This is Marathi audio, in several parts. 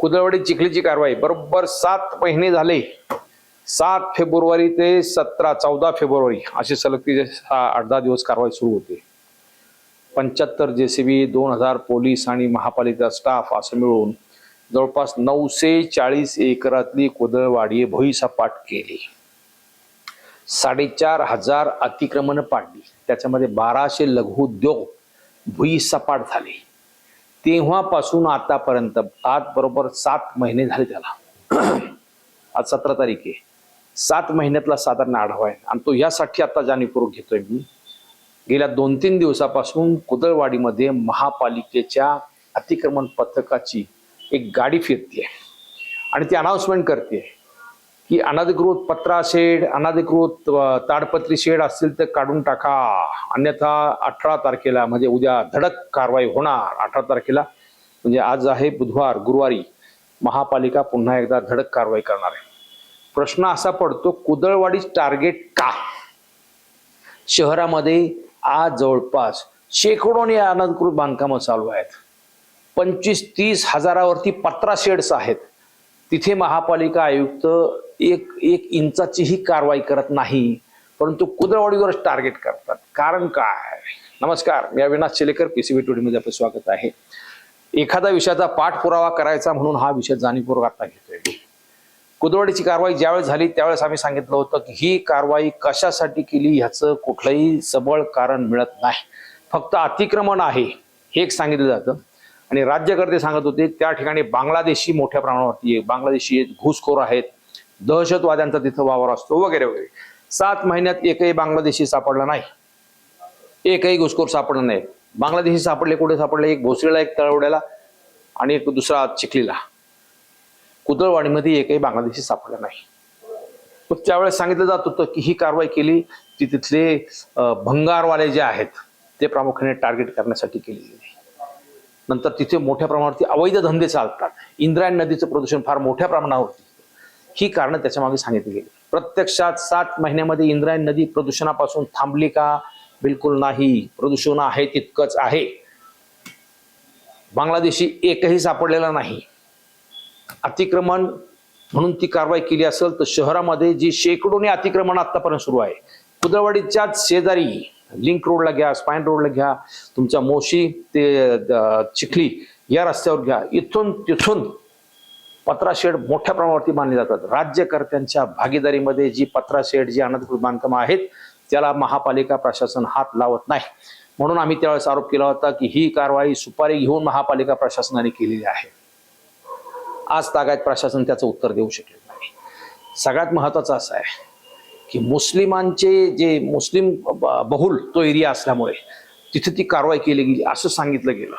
कुदळवाडी चिखलीची कारवाई. बरोबर सात महिने झाले. सात फेब्रुवारी ते सतरा चौदा फेब्रुवारी असे सलग ती सहा आठ दहा दिवस कारवाई सुरू होते. पंच्याहत्तर बी दोन हजार पोलीस आणि महापालिका स्टाफ असं मिळून जवळपास नऊशे चाळीस एकरातली कुदळवाडी भुईसपाट केली. साडेचार हजार अतिक्रमण पाडली. त्याच्यामध्ये बाराशे लघुउद्योग भुईसपाट झाले. तेव्हापासून आतापर्यंत आज बरोबर सात महिने झाले त्याला. आज सतरा तारीख आहे. सात महिन्यातला साधारण आढावा आहे. आणि तो यासाठी आता जाणीवपूर्वक घेतोय मी. गेल्या दोन तीन दिवसापासून कुदळवाडीमध्ये महापालिकेच्या अतिक्रमण पथकाची एक गाडी फिरते आणि ती अनाउन्समेंट करते की अनधिकृत पत्रा शेड अनधिकृत ताडपत्री शेड असतील तर काढून टाका. अन्यथा अठरा तारखेला म्हणजे उद्या धडक कारवाई होणार. अठरा तारखेला म्हणजे आज आहे बुधवार गुरुवारी महापालिका पुन्हा एकदा धडक कारवाई करणार आहे. प्रश्न असा पडतो कुदळवाडी टार्गेट का शहरामध्ये आज जवळपास शेकडोनी अनधिकृत बांधकामं चालू आहेत. पंचवीस तीस हजारावरती पत्रा शेड्स आहेत. तिथे महापालिका आयुक्त एक एक इंचाचीही कारवाई करत नाही परंतु कुदळवाडीवरच टार्गेट करतात. कारण काय? नमस्कार मी अविनाश शेलेकर पीसीबी टुडीमध्ये आपलं स्वागत आहे. एखादा विषयाचा पाठपुरावा करायचा म्हणून हा विषय जाणीवपूर्वक आता घेतोय. मी. कारवाई ज्यावेळेस झाली त्यावेळेस आम्ही सांगितलं होतं की ही कारवाई कशासाठी केली ह्याचं कुठलंही सबळ कारण मिळत नाही. फक्त अतिक्रमण आहे हे एक सांगितलं जातं. आणि राज्यकर्ते सांगत होते त्या ठिकाणी बांगलादेशी मोठ्या प्रमाणावरती बांगलादेशी घुसखोर आहेत. दहशतवाद्यांचा तिथं वावर असतो वगैरे वगैरे. सात महिन्यात एकही बांगलादेशी सापडला नाही. एकही घुसखोर सापडला नाही. बांगलादेशी सापडले कुठे सापडले? एक भोसरीला एक तळवड्याला आणि एक दुसरा चिखलीला. कुदळवाडीमध्ये एकही बांगलादेशी सापडला नाही. मग त्यावेळेस सांगितलं जात होतं की ही कारवाई केली ती तिथले भंगारवाले जे आहेत ते प्रामुख्याने टार्गेट करण्यासाठी केलेली आहे. नंतर तिथे मोठ्या प्रमाणावरती अवैध धंदे चालतात. इंद्रायण नदीचं प्रदूषण फार मोठ्या प्रमाणावरती ही कारणं त्याच्यामागे सांगितली गेली. प्रत्यक्षात सात महिन्यामध्ये इंद्रायण नदी प्रदूषणापासून थांबली का? बिलकुल नाही. प्रदूषण आहे तितकंच आहे. बांगलादेशी एकही सापडलेला नाही. अतिक्रमण म्हणून ती कारवाई केली असेल तर शहरामध्ये जी शेकडोने अतिक्रमण आतापर्यंत सुरू आहे. कुदळवाडीच्याच शेजारी लिंक रोडला घ्या स्पाईन रोडला घ्या तुमच्या मोशी ते चिखली या रस्त्यावर घ्या. इथून तिथून पत्रा शेड मोठ्या प्रमाणावरती बांधले जातात. राज्यकर्त्यांच्या भागीदारीमध्ये जी पत्रा शेड जी अनधिकृत बांधकामं आहेत त्याला महापालिका प्रशासन हात लावत नाही. म्हणून आम्ही त्यावेळेस आरोप केला होता की ही कारवाई सुपारी घेऊन महापालिका प्रशासनाने केलेली आहे. आज तागायत प्रशासन त्याचं उत्तर देऊ शकले नाही. सगळ्यात महत्वाचं असं आहे की मुस्लिमांचे जे मुस्लिम ब- बहुल तो एरिया असल्यामुळे तिथे ती कारवाई केली गेली असं सांगितलं गेलं.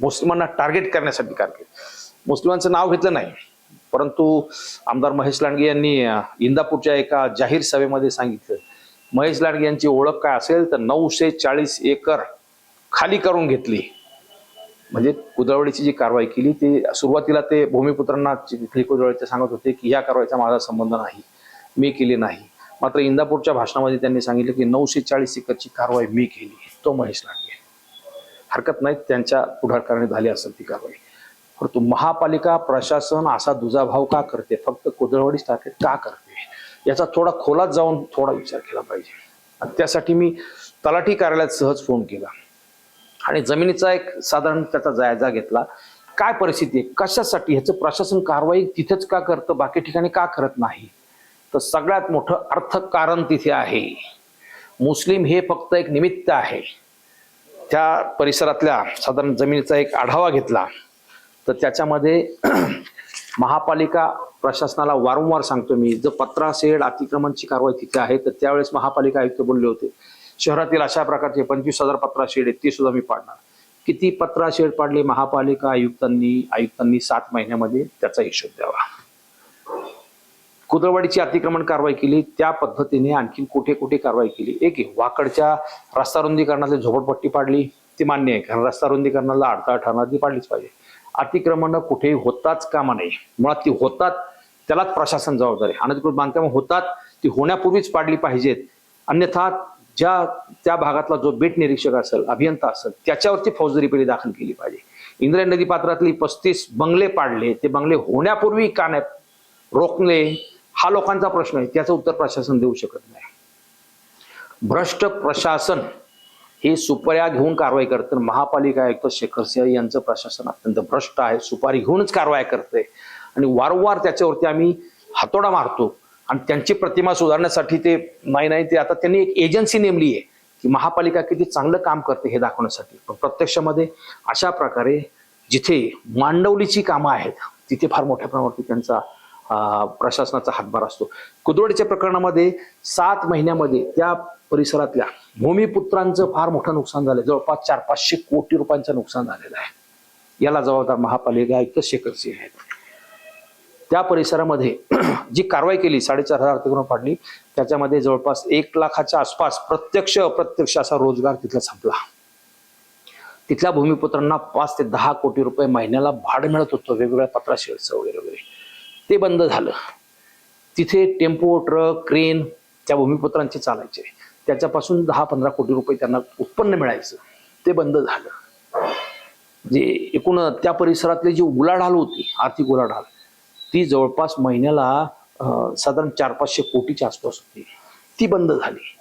मुस्लिमांना टार्गेट करण्यासाठी कारवाई मुस्लिमांचं नाव घेतलं नाही. परंतु आमदार महेश लांडगे यांनी इंदापूरच्या एका जाहीर सभेमध्ये सांगितलं महेश लांडगे यांची ओळख काय असेल तर नऊशे चाळीस एकर खाली करून घेतली. म्हणजे कुदळवडीची जी कारवाई केली ती सुरुवातीला ते भूमिपुत्रांना चिखली कुदळवाडीचे सांगत होते की या कारवाईचा माझा संबंध नाही. मी केली नाही. मात्र इंदापूरच्या भाषणामध्ये त्यांनी सांगितलं की नऊशे चाळीस एकरची कारवाई मी केली तो महेश लांडगे. हरकत नाही त्यांच्या पुढाकाराने झाली असेल ती कारवाई. परंतु महापालिका प्रशासन असा दुजाभाव का करते? फक्त कुदळवाडी टार्गेट का करते? याचा थोडा खोलात जाऊन थोडा विचार केला पाहिजे. आणि त्यासाठी मी तलाठी कार्यालयात सहज फोन केला. आणि जमिनीचा एक साधारण त्याचा जायजा घेतला. काय परिस्थिती आहे? कशासाठी? ह्याचं प्रशासन कारवाई तिथेच का करतं? बाकी ठिकाणी का करत नाही? तर सगळ्यात मोठं अर्थकारण तिथे आहे. मुस्लिम हे फक्त एक निमित्त आहे. त्या परिसरातल्या साधारण जमिनीचा एक आढावा घेतला. तर त्याच्यामध्ये महापालिका प्रशासनाला वारंवार सांगतो मी जर पत्रा सेड अतिक्रमणची कारवाई तिथे आहे तर त्यावेळेस महापालिका आयुक्त बोलले होते शहरातील अशा प्रकारचे पंचवीस हजार पत्रा शेड आहेत ते सुद्धा मी पाडणार. किती पत्रा शेड पाडले महापालिका आयुक्तांनी आयुक्तांनी सात महिन्यामध्ये त्याचा हिशोब द्यावा. कुदळवाडीची अतिक्रमण कारवाई केली. त्या पद्धतीने आणखी कुठे कुठे कारवाई केली? एक वाकडच्या रस्ता रुंदीकरणाची झोपडपट्टी पाडली. ती मान्य आहे कारण रस्ता रुंदीकरणाला अडथळा ठरणार ती पाडलीच पाहिजे. अतिक्रमण कुठेही होताच कामा नये. मुळात ती होतात त्यालाच प्रशासन जबाबदार आहे. अनधिकृत बांधकाम होतात ती होण्यापूर्वीच पाडली पाहिजेत. अन्यथा ज्या त्या भागातला जो बेट निरीक्षक असेल अभियंता असेल त्याच्यावरती फौजदारी पहिली दाखल केली पाहिजे. इंद्राय नदी पात्रातली पस्तीस बंगले पाडले. ते बंगले होण्यापूर्वी का नाही रोखले हा लोकांचा प्रश्न आहे. त्याचं उत्तर प्रशासन देऊ शकत नाही. भ्रष्ट प्रशासन हे सुपाऱ्या घेऊन कारवाई करतं. महापालिका आयुक्त शेखर सिंह यांचं प्रशासन अत्यंत भ्रष्ट आहे. सुपारी घेऊनच कारवाई करते आणि वारंवार त्याच्यावरती आम्ही हातोडा मारतो. आणि त्यांची प्रतिमा सुधारण्यासाठी ते नाही नाही ते आता त्यांनी एक एजन्सी नेमली आहे की महापालिका किती चांगलं काम करते हे दाखवण्यासाठी. पण प्रत्यक्षामध्ये अशा प्रकारे जिथे मांडवलीची कामं आहेत तिथे फार मोठ्या प्रमाणावरती त्यांचा प्रशासनाचा हातभार असतो. कुदवडीच्या प्रकरणामध्ये सात महिन्यामध्ये त्या परिसरातल्या भूमिपुत्रांचं फार मोठं नुकसान झालं. जवळपास चार पाचशे कोटी रुपयांचं नुकसान झालेलं आहे. याला जबाबदार महापालिका आयुक्त शेखर सिंह आहेत. त्या परिसरामध्ये जी कारवाई केली साडेचार हजार अतिक्रमण पाडली त्याच्यामध्ये जवळपास एक लाखाच्या आसपास प्रत्यक्ष अप्रत्यक्ष असा रोजगार तिथला संपला. तिथल्या भूमिपुत्रांना पाच ते दहा कोटी रुपये महिन्याला भाड मिळत होतं. वेगवेगळ्या पत्राशेडचं वगैरे वगैरे. ते बंद झालं. तिथे टेम्पो ट्रक क्रेन त्या भूमिपुत्रांचे चालायचे. त्याच्यापासून दहा पंधरा कोटी रुपये त्यांना उत्पन्न मिळायचं. ते बंद झालं. जे एकूण त्या परिसरातली जी उलाढाल होती आर्थिक उलाढाल ती जवळपास महिन्याला साधारण चार पाचशे कोटीच्या आसपास होती. ती बंद झाली.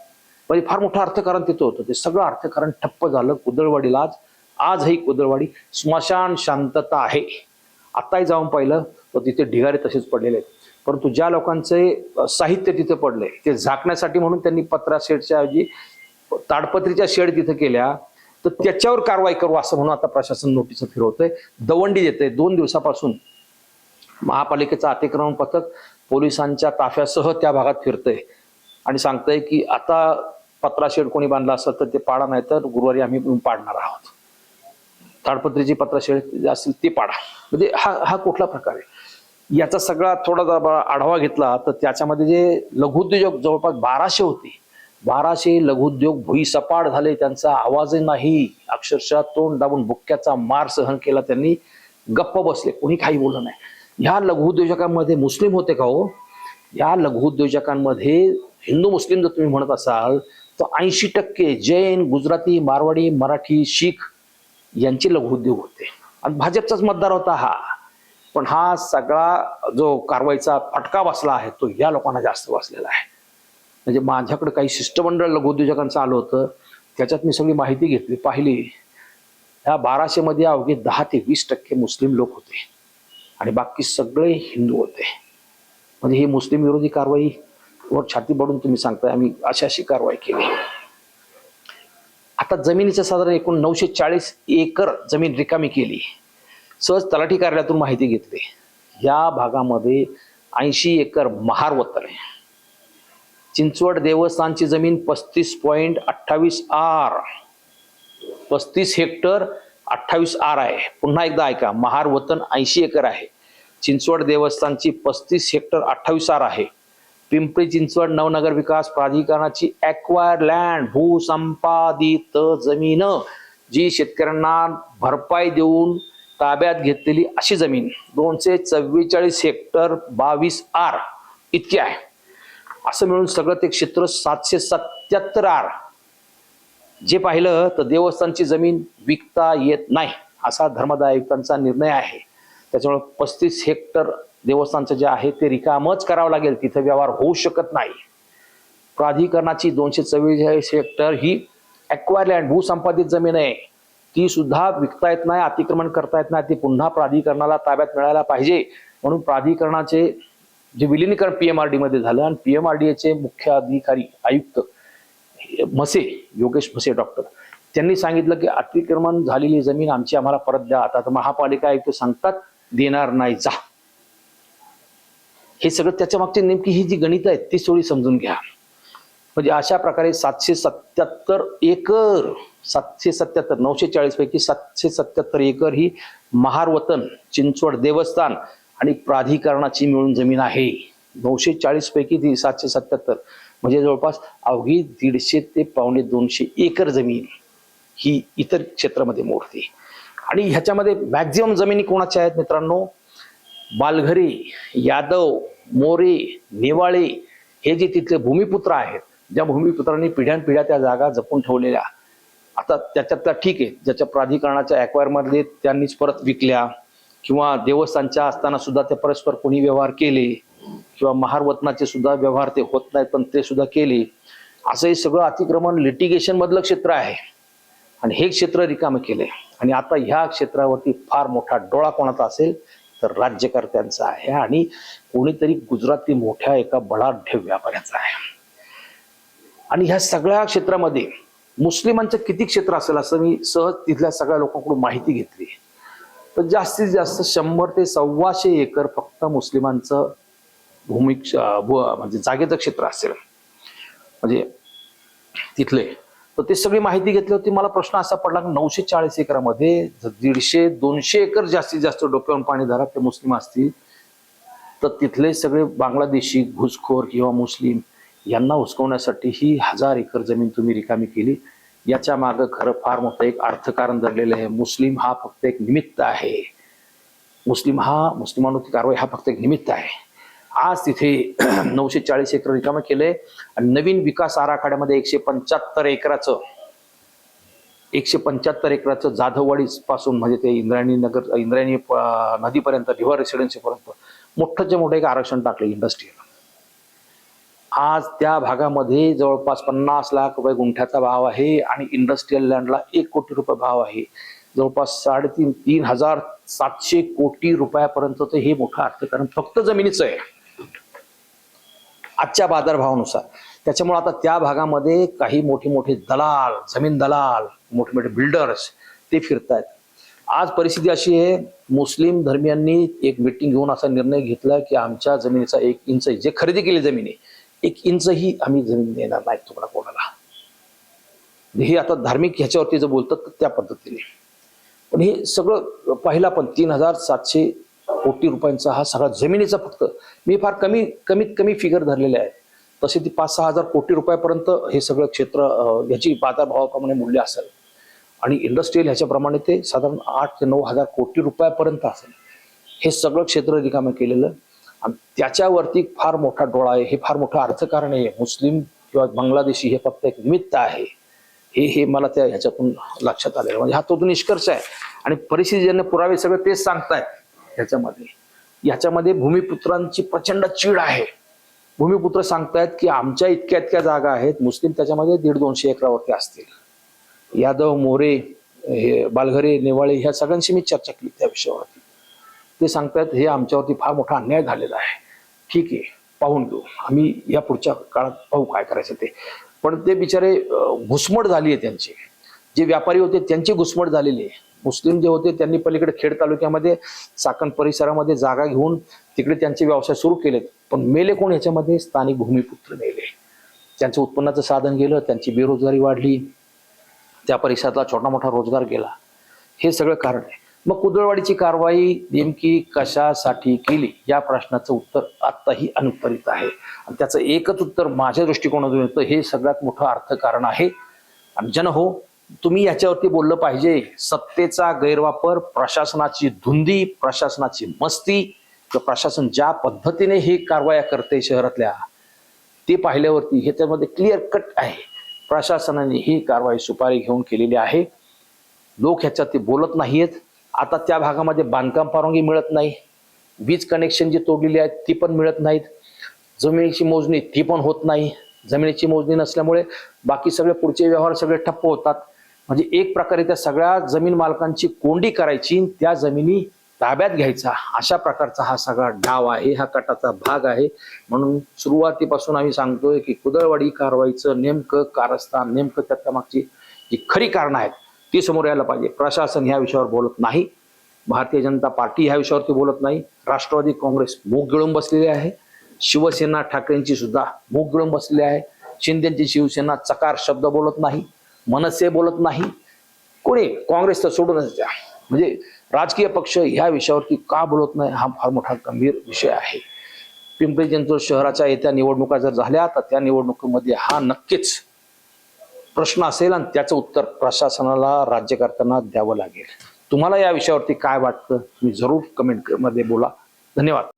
म्हणजे फार मोठं अर्थकारण तिथं होतं. ते सगळं अर्थकारण ठप्प झालं. कुदळवाडीला आज आजही कुदळवाडी स्मशान शांतता आहे. आत्ताही जाऊन पाहिलं तर तिथे ढिगारे तसेच पडलेले आहेत. परंतु ज्या लोकांचे साहित्य तिथे पडले ते झाकण्यासाठी म्हणून त्यांनी पत्रा शेडच्या ऐवजी ताडपत्रीच्या शेड तिथे केल्या तर त्याच्यावर कारवाई करू असं म्हणून आता प्रशासन नोटीस फिरवतंय. दवंडी देते दोन दिवसापासून महापालिकेचं अतिक्रमण पथक पोलिसांच्या ताफ्यासह त्या भागात फिरतंय आणि सांगतंय की आता पत्रा शेड कोणी बांधला असेल तर ते पाडा नाही तर गुरुवारी आम्ही पाडणार आहोत. ताडपत्रीची पत्रा जे असेल ते पाडा. म्हणजे हा हा कुठला प्रकार आहे? याचा सगळा थोडा आढावा घेतला तर त्याच्यामध्ये जे लघुउद्योजक जवळपास बाराशे होते. बाराशे लघुउद्योग भुईसपाट झाले त्यांचा आवाजही नाही. अक्षरशः तोंड दाबून बुक्क्याचा मार सहन केला त्यांनी. गप्प बसले कोणी काही बोललं नाही. ह्या लघुउद्योजकांमध्ये मुस्लिम होते का हो? या लघुउद्योजकांमध्ये हिंदू मुस्लिम जर तुम्ही म्हणत असाल तर ऐंशी टक्के जैन गुजराती मारवाडी मराठी शीख यांचे लघुउद्योग होते. आणि भाजपचाच मतदार होता हा. पण हा सगळा जो कारवाईचा फटका बसला आहे तो या लोकांना जास्त बसलेला आहे. म्हणजे माझ्याकडे काही शिष्टमंडळ लघुउद्योजकांचं आलं होतं त्याच्यात मी सगळी माहिती घेतली पाहिली. ह्या बाराशे मध्ये अवघे दहा ते वीस टक्के मुस्लिम लोक होते. आणि बाकी सगळे हिंदू होते. म्हणजे ही मुस्लिम विरोधी कारवाई वर छाती पडून तुम्ही सांगताय आम्ही अशी अशी कारवाई केली. आता जमिनीचं साधारण एकूण नऊशे चाळीस एकर जमीन रिकामी केली. सहज तलाठी कार्यालयातून माहिती घेतली. या भागामध्ये ऐंशी एकर महार वतन आहे. चिंचवड देवस्थानची जमीन पस्तीस पॉईंट अठ्ठावीस आर. पस्तीस हेक्टर अठ्ठावीस आर आहे. पुन्हा एकदा ऐका महार वतन ऐंशी एकर आहे. चिंचवड देवस्थानची पस्तीस हेक्टर अठ्ठावीस आर आहे. पिंपरी चिंचवड नवनगर विकास प्राधिकरणाची ॲक्वायर लँड भूसंपादित जमीन. जी शेतकऱ्यांना भरपाई देऊन ताब्यात घेतलेली अशी जमीन. दोनशे चव्वेचाळीस हेक्टर बावीस आर इतकी आहे. असं मिळून सगळं ते क्षेत्र सातशे सत्याहत्तर आर. जे पाहिलं तर देवस्थानची जमीन विकता येत नाही असा धर्मदायुक्तांचा निर्णय आहे. त्याच्यामुळे पस्तीस हेक्टर देवस्थानचं जे आहे ते रिकामच करावं लागेल. तिथं व्यवहार होऊ शकत नाही. प्राधिकरणाची दोनशे चव्वेचाळीस हेक्टर ही अक्वायरलँड भूसंपादित जमीन आहे. ती सुद्धा विकता येत नाही अतिक्रमण करता येत नाही. ती पुन्हा प्राधिकरणाला ताब्यात मिळायला पाहिजे. म्हणून प्राधिकरणाचे जे विलिनीकरण पीएमआरडी मध्ये झालं आणि पीएमआरडीचे मुख्य अधिकारी आयुक्त म्हसे योगेश म्हसे डॉक्टर त्यांनी सांगितलं की अतिक्रमण झालेली जमीन आमची आम्हाला परत द्या. आता महापालिका आयुक्त सांगतात देणार नाही जा. हे सगळं त्याच्या मागची नेमकी ही जी गणित आहेत ती सोळी समजून घ्या. म्हणजे अशा प्रकारे सातशे सत्याहत्तर एकर सातशे सत्याहत्तर नऊशे चाळीस पैकी सातशे सत्याहत्तर एकर ही महारवतन चिंचवड देवस्थान आणि प्राधिकरणाची मिळून जमीन आहे. नऊशे चाळीस पैकी ती सातशे सत्याहत्तर. म्हणजे जवळपास अवघी दीडशे ते पावणे दोनशे एकर जमीन ही इतर क्षेत्रामध्ये मोडते. आणि ह्याच्यामध्ये मॅक्झिमम जमिनी कोणाच्या आहेत मित्रांनो? बालघरी यादव मोरे नेवाळे हे जे तिथले भूमिपुत्र आहेत ज्या भूमिपुत्रांनी पिढ्यानपिढ्या त्या जागा जपून ठेवलेल्या. आता त्याच्यातल्या ठीक आहे ज्याच्या प्राधिकरणाच्या अक्वायरमधले त्यांनीच परत विकल्या किंवा देवस्थानच्या असताना सुद्धा ते परस्पर कोणी व्यवहार केले किंवा महारवतनाचे सुद्धा व्यवहार ते होत नाहीत पण ते सुद्धा केले. असं हे सगळं अतिक्रमण लिटिगेशन मधलं क्षेत्र आहे. आणि हे क्षेत्र रिकामं आहे आणि आता ह्या क्षेत्रावरती फार मोठा डोळा कोणाचा असेल तर राज्यकर्त्यांचा आहे. आणि कोणीतरी गुजराती मोठ्या एका बळाढ्य व्यापाऱ्याचा आहे. आणि ह्या सगळ्या क्षेत्रामध्ये मुस्लिमांचं किती क्षेत्र असेल असं मी सहज तिथल्या सगळ्या लोकांकडून माहिती घेतली. तर जास्तीत जास्त शंभर ते सव्वाशे एकर फक्त मुस्लिमांचं भूमी म्हणजे जागेचं क्षेत्र असेल. म्हणजे तिथले तर ते सगळी माहिती घेतली होती. मला प्रश्न असा पडला की नऊशे चाळीस एकरामध्ये जर दीडशे दोनशे एकर जास्तीत जास्त डोक्यावरून पाणी धरा ते मुस्लिम असतील तर तिथले सगळे बांगलादेशी घुसखोर किंवा मुस्लिम यांना हुसकवण्यासाठी ही हजार एकर जमीन तुम्ही रिकामी केली. याच्या मागं खरं फार मोठं एक अर्थकारण दडलेलं आहे. मुस्लिम हा फक्त एक निमित्त आहे. मुस्लिम हा मुस्लिमांवरती कारवाई हा फक्त एक निमित्त आहे. आज तिथे नऊशे चाळीस एकर रिकामं केलंय. आणि नवीन विकास आराखड्यामध्ये एकशे पंच्याहत्तर एकराचं एकशे पंच्याहत्तर एकराचं जाधववाडी पासून म्हणजे ते इंद्रायणी नगर इंद्रायणी नदीपर्यंत रिव्हर रेसिडेन्सी पर्यंत मोठंच्या मोठं एक आरक्षण टाकलं इंडस्ट्रीला आज त्या भागामध्ये जवळपास पन्नास लाख रुपये गुंठ्याचा भाव आहे आणि इंडस्ट्रीयल लँडला एक कोटी रुपये भाव आहे. जवळपास साडेतीन तीन हजार सातशे कोटी रुपयापर्यंतचं हे मोठं अर्थकारण फक्त जमिनीचं आहे. आजच्या बाजारभावानुसार. त्याच्यामुळे आता त्या भागामध्ये काही मोठे मोठे दलाल जमीन दलाल मोठे मोठे बिल्डर्स ते फिरत आहेत आज परिस्थिती अशी आहे मुस्लिम धर्मियांनी एक मिटिंग घेऊन असा निर्णय घेतला की आमच्या जमिनीचा एक इंच जे खरेदी केली जमिनी एक इंचही आम्ही जमीन देणार नाही तुम्हाला कोणाला. हे आता धार्मिक ह्याच्यावरती जर बोलतात तर त्या पद्धतीने. पण हे सगळं पहिला पण तीन हजार सातशे कोटी रुपयांचा हा सगळा जमिनीचा फक्त. मी फार कमी कमीत कमी फिगर धरलेले आहे तसे ती पाच सहा हजार कोटी रुपयापर्यंत हे सगळं क्षेत्र ह्याची बाजारभावाप्रमाणे मूल्य असेल. आणि इंडस्ट्रीयल ह्याच्याप्रमाणे ते साधारण आठ ते नऊ हजार कोटी रुपयापर्यंत असेल. हे सगळं क्षेत्र रिकामं केलेलं. आणि त्याच्यावरती फार मोठा डोळा आहे. हे फार मोठं अर्थकारण आहे. मुस्लिम किंवा बांगलादेशी हे फक्त एक निमित्त आहे. हे हे मला त्या ह्याच्यातून लक्षात आलेलं म्हणजे हा तो तो निष्कर्ष आहे. आणि परिस्थितीजन्य पुरावे सगळे तेच सांगतायत. ह्याच्यामध्ये. याच्यामध्ये भूमिपुत्रांची प्रचंड चीड आहे. भूमिपुत्र सांगतायत की आमच्या इतक्या इतक्या जागा आहेत मुस्लिम त्याच्यामध्ये दीड दोनशे एकरावरती असतील. यादव मोरे हे बालघरे नेवाळे ह्या सगळ्यांशी मी चर्चा केली त्या विषयावरती. ते सांगतायत हे आमच्यावरती फार मोठा अन्याय झालेला आहे. ठीक आहे पाहून घेऊ. आम्ही या पुढच्या काळात पाहू काय करायचं ते. पण ते बिचारे घुसमट झाली आहे त्यांची. जे व्यापारी होते त्यांची घुसमट झालेली आहे. मुस्लिम जे होते त्यांनी पलीकडे खेड तालुक्यामध्ये चाकण परिसरामध्ये जागा घेऊन तिकडे त्यांचे व्यवसाय सुरू केलेत. पण मेले कोण याच्यामध्ये? स्थानिक भूमिपुत्र मेले. त्यांचं उत्पन्नाचं साधन गेलं त्यांची बेरोजगारी वाढली त्या परिसरातला छोटा मोठा रोजगार गेला. हे सगळं कारण आहे. मग कुदळवाडीची कारवाई नेमकी कशासाठी केली? या प्रश्नाचं उत्तर आत्ताही अनुत्तरित आहे. आणि त्याचं एकच उत्तर माझ्या दृष्टिकोनातून येतं हे सगळ्यात मोठं अर्थकारण आहे. आणि जन हो तुम्ही याच्यावरती बोललं पाहिजे. सत्तेचा गैरवापर प्रशासनाची धुंदी प्रशासनाची मस्ती किंवा प्रशासन ज्या पद्धतीने हे कारवाया करते शहरातल्या ते पाहिल्यावरती हे त्यामध्ये क्लिअर कट आहे. प्रशासनाने ही कारवाई सुपारी घेऊन केलेली आहे. लोक ह्याच्यात ते बोलत नाहीयेत. आता त्या भागामध्ये बांधकाम परवानगी मिळत नाही. वीज कनेक्शन जी तोडलेली आहेत ती पण मिळत नाहीत. जमिनीची मोजणी ती पण होत नाही. जमिनीची मोजणी नसल्यामुळे बाकी सगळे पुढचे व्यवहार सगळे ठप्प होतात. म्हणजे एक प्रकारे त्या सगळ्या जमीन मालकांची कोंडी करायची त्या जमिनी ताब्यात घ्यायचा. अशा प्रकारचा हा सगळा डाव आहे हा कटाचा भाग आहे. म्हणून सुरुवातीपासून आम्ही सांगतोय की कुदळवाडी कारवाईचं नेमकं कारस्थान नेमकं त्याच्या मागची जी खरी कारणं आहेत ती समोर यायला पाहिजे. प्रशासन ह्या विषयावर बोलत नाही. भारतीय जनता पार्टी ह्या विषयावरती बोलत नाही. राष्ट्रवादी काँग्रेस मूग गिळून बसलेली आहे. शिवसेना ठाकरेंची सुद्धा मूग गिळून बसलेली आहे. शिंदेची शिवसेना चकार शब्द बोलत नाही. मनसे बोलत नाही. कोणी काँग्रेस तर सोडूनच द्या. म्हणजे राजकीय पक्ष ह्या विषयावरती का बोलत नाही हा फार मोठा गंभीर विषय आहे. पिंपरी चिंचवड शहराच्या येत्या निवडणुका जर झाल्या तर त्या निवडणुकीमध्ये हा नक्कीच प्रश्न असेल आणि त्याचं उत्तर प्रशासनाला राज्यकर्त्यांना द्यावं लागेल. तुम्हाला या विषयावरती काय वाटतं तुम्ही जरूर कमेंटमध्ये बोला. धन्यवाद.